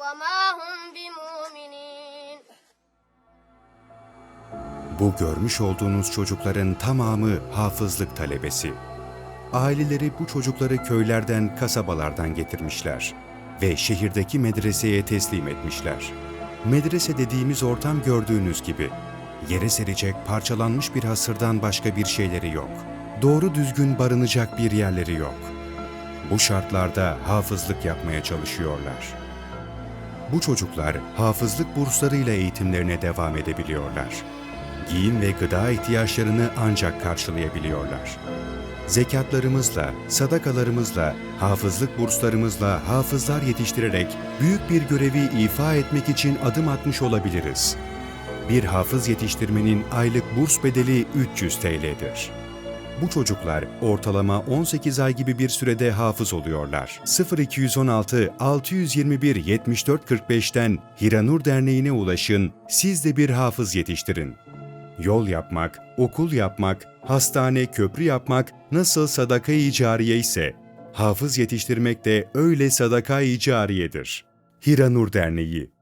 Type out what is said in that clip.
وما هم بمؤمنين Bu görmüş olduğunuz çocukların tamamı hafızlık talebesi. Aileleri bu çocukları köylerden, kasabalardan getirmişler ve şehirdeki medreseye teslim etmişler. Medrese dediğimiz ortam gördüğünüz gibi. Yere serecek parçalanmış bir hasırdan başka bir şeyleri yok. Doğru düzgün barınacak bir yerleri yok. Bu şartlarda hafızlık yapmaya çalışıyorlar. Bu çocuklar hafızlık burslarıyla eğitimlerine devam edebiliyorlar. Giyim ve gıda ihtiyaçlarını ancak karşılayabiliyorlar. Zekatlarımızla, sadakalarımızla, hafızlık burslarımızla hafızlar yetiştirerek büyük bir görevi ifa etmek için adım atmış olabiliriz. Bir hafız yetiştirmenin aylık burs bedeli 300 TL'dir. Bu çocuklar ortalama 18 ay gibi bir sürede hafız oluyorlar. 0216 621 74 45'ten Hiranur Derneği'ne ulaşın, siz de bir hafız yetiştirin. Yol yapmak, okul yapmak, hastane, köprü yapmak nasıl sadaka-i cariye ise, hafız yetiştirmek de öyle sadaka-i cariyedir. Hiranur Derneği